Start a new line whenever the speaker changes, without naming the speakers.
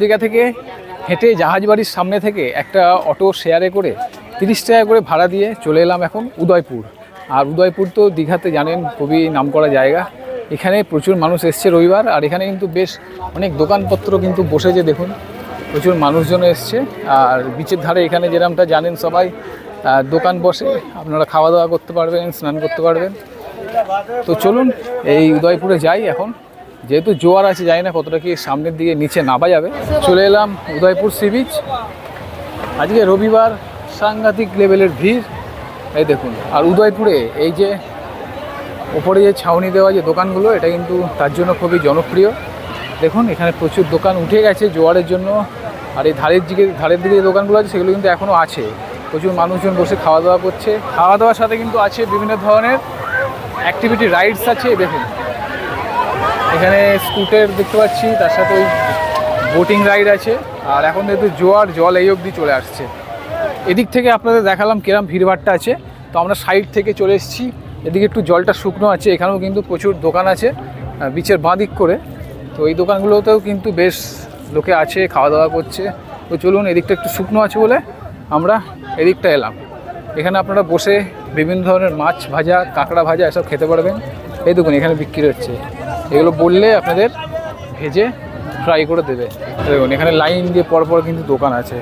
দীঘা থেকে হেঁটে জাহাজ বাড়ির সামনে থেকে একটা অটো শেয়ারে করে তিরিশ টাকা করে ভাড়া দিয়ে চলে এলাম এখন উদয়পুর। আর উদয়পুর তো দীঘাতে জানেন খুবই নামকরা জায়গা। এখানে প্রচুর মানুষ এসছে রবিবার, আর এখানে কিন্তু বেশ অনেক দোকানপত্র কিন্তু বসেছে, দেখুন। প্রচুর মানুষজন এসছে, আর বিচের ধারে এখানে যেরকমটা জানেন সবাই দোকান বসে। আপনারা খাওয়া দাওয়া করতে পারবেন, স্নান করতে পারবেন। তো চলুন, এই উদয়পুরে যাই এখন। যেহেতু জোয়ার আছে, জানি না কতটা কি সামনের দিকে নিচে নামা যাবে। চলে এলাম উদয়পুর সি বিচ। আজকে রবিবার সাংঘাতিক লেভেলের ভিড়। এই দেখুন, আর উদয়পুরে এই যে ওপরে যে ছাউনি দেওয়া যে দোকানগুলো, এটা কিন্তু তার জন্য খুবই জনপ্রিয়। দেখুন, এখানে প্রচুর দোকান উঠে গেছে জোয়ারের জন্য। আর এই ধারের দিকে ধারের দিকে যে দোকানগুলো আছে, সেগুলো কিন্তু এখনও আছে। প্রচুর মানুষজন বসে খাওয়া দাওয়া করছে। খাওয়া দাওয়ার সাথে কিন্তু আছে বিভিন্ন ধরনের অ্যাক্টিভিটি রাইডস আছে, দেখুন। এখানে স্কুটার দেখতে পাচ্ছি, তার সাথে ওই বোটিং রাইড আছে। আর এখন যেহেতু জোয়ার, জল এই অবধি চলে আসছে। এদিক থেকে আপনাদের দেখালাম কিরম ভিড়ভাড়টা আছে। তো আমরা সাইড থেকে চলে এসেছি। এদিকে একটু জলটা শুকনো আছে, এখানেও কিন্তু প্রচুর দোকান আছে বিচের বাঁ দিক করে। তো এই দোকানগুলোতেও কিন্তু বেশ লোকে আছে খাওয়া দাওয়া করছে। তো চলুন, এদিকটা একটু শুকনো আছে বলে আমরা এদিকটা এলাম। এখানে আপনারা বসে বিভিন্ন ধরনের মাছ ভাজা, কাঁকড়া ভাজা এসব খেতে পারবেন। এই দেখুন, এখানে বিক্রি হচ্ছে। এগুলো বললে আপনাদের ভেজে ফ্রাই করে দেবে। দেখুন, এখানে লাইন দিয়ে পরপর কিন্তু দোকান আছে।